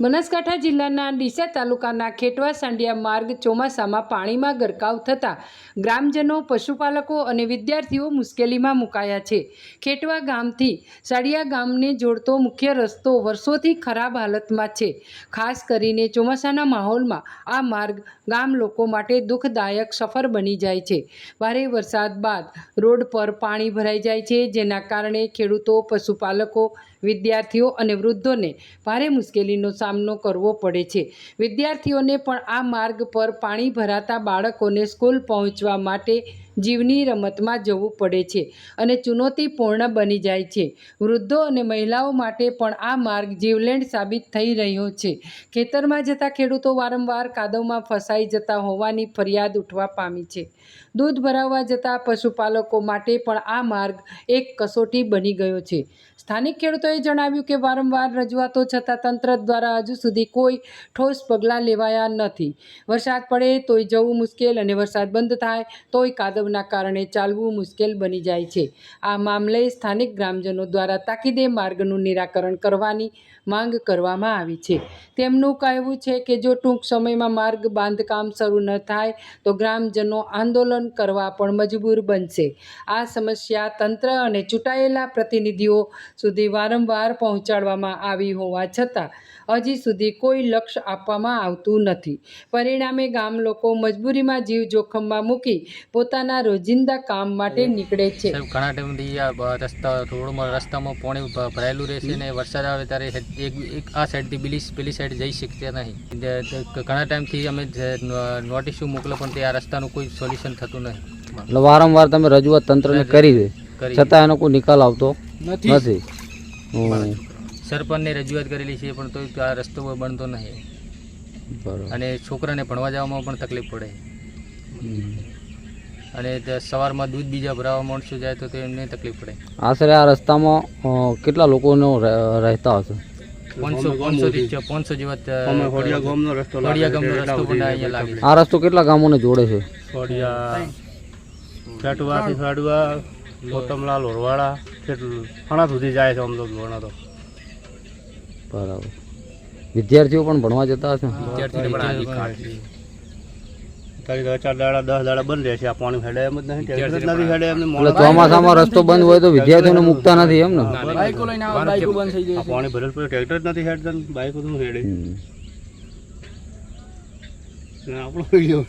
બનાસકાંઠા જિલ્લાના ડીસા તાલુકાના ખેટવા સાંડિયા માર્ગ ચોમાસામાં પાણીમાં ગરકાવ થતાં ગ્રામજનો, પશુપાલકો અને વિદ્યાર્થીઓ મુશ્કેલીમાં મુકાયા છે. ખેટવા ગામથી સાડિયા ગામને જોડતો મુખ્ય રસ્તો વર્ષોથી ખરાબ હાલતમાં છે. ખાસ કરીને ચોમાસાના માહોલમાં આ માર્ગ ગામ લોકો માટે દુઃખદાયક સફર બની જાય છે. ભારે વરસાદ બાદ રોડ પર પાણી ભરાઈ જાય છે, જેના કારણે ખેડૂતો, પશુપાલકો વિદ્યાર્થીઓ અને વૃદ્ધોને ભારે મુશ્કેલીનો સામનો કરવો પડે છે. વિદ્યાર્થીઓને પણ આ માર્ગ પર પાણી ભરાતા બાળકોને સ્કૂલ પહોંચવા માટે જીવની રમતમાં જવું પડે છે અને ચુનૌતીપૂર્ણ બની જાય છે. વૃદ્ધો અને મહિલાઓ માટે પણ આ માર્ગ જીવલેણ સાબિત થઈ રહ્યો છે. ખેતરમાં જતા ખેડૂતો વારંવાર કાદવમાં ફસાઈ જતા હોવાની ફરિયાદ ઉઠવા પામી છે. દૂધ ભરાવવા જતા પશુપાલકો માટે પણ આ માર્ગ એક કસોટી બની ગયો છે. સ્થાનિક ખેડૂતોએ જણાવ્યું કે વારંવાર રજૂઆતો છતાં તંત્ર દ્વારા હજુ સુધી કોઈ ઠોસ પગલાં લેવાયા નથી. વરસાદ પડે તોય જવું મુશ્કેલ અને વરસાદ બંધ થાય તોય કાદવના કારણે ચાલવું મુશ્કેલ બની જાય છે. આ મામલે સ્થાનિક ગ્રામજનો દ્વારા તાકીદે માર્ગનું નિરાકરણ કરવાની માંગ કરવામાં આવી છે. તેમનું કહેવું છે કે જો ટૂંક સમયમાં માર્ગ બાંધકામ શરૂ ન થાય, તો ગ્રામજનો આંદોલન કરવા પણ મજબૂર બનશે. આ સમસ્યા તંત્ર અને ચૂંટાયેલા પ્રતિનિધિઓ સુધી વારંવાર પહોંચાડવામાં આવી હોવા છતાં, હજી સુધી કોઈ લક્ષ્ય આપવામાં આવતું નથી. પરિણામે ગામ લોકો મજબૂરીમાં જીવ જોખમમાં મૂકી પોતાના રોજિંદા કામ માટે નીકળે છે. ઘણા ટાઈમથી આ રસ્તા રોડમાં રસ્તામાં પાણી ભરાયેલું રહેશે ને વરસાદ આવે ત્યારે એક એક આ સાઈડથી પેલી પેલી સાઈડ જઈ શકતા નહીં. ઘણા ટાઈમથી અમે નોટિસો મોકલો પણ તે આ રસ્તાનું કોઈ સોલ્યુશન થતું નહીં. એટલે વારંવાર તમે રજૂઆત તંત્રને કરી દે. છતાં એનો કોઈ નિકાલ આવતો નથી. સરપંચને રજૂઆત કરેલી છે પણ તોય આ રસ્તો બનતો નહીં. બરાબર. અને છોકરાને ભણવા જવામાં પણ તકલીફ પડે. અને સવારમાં દૂધ બીજા ભરાવા માણસો જાય તો એમને તકલીફ પડે. આશરે આ રસ્તામાં કેટલા લોકોનો રહેતા હશે? પાંચસો પાંચસો પાંચસો જેવા ત- ગામનો રસ્તો ખોડિયા ગામનો રસ્તો પણ અહીંયા લાગે આ રસ્તો કેટલા ગામોને જોડે છે? ખોડિયા પેટવાથી ફાડવા ગોતમલા લોરવાડા ઘણા સુધી જાય છે આમ ઘણા તો. બરાબર. વિદ્યાર્થીઓ પણ ભણવા જતા હશે? વિદ્યાર્થીઓને તારી ચાર દાડા દસ દાડા બંધ રહેશે આ પાણી હેડે એમ જ નથી હેડે એમ એટલે ચોમાસામાં રસ્તો બંધ હોય તો વિદ્યાર્થીઓને મૂકતા નથી એમ ને? આ પાણી ભરેલ ટ્રેક્ટર જ નથી હેડતા ને બાઈકો તો હેડે. આપણો વીડિયો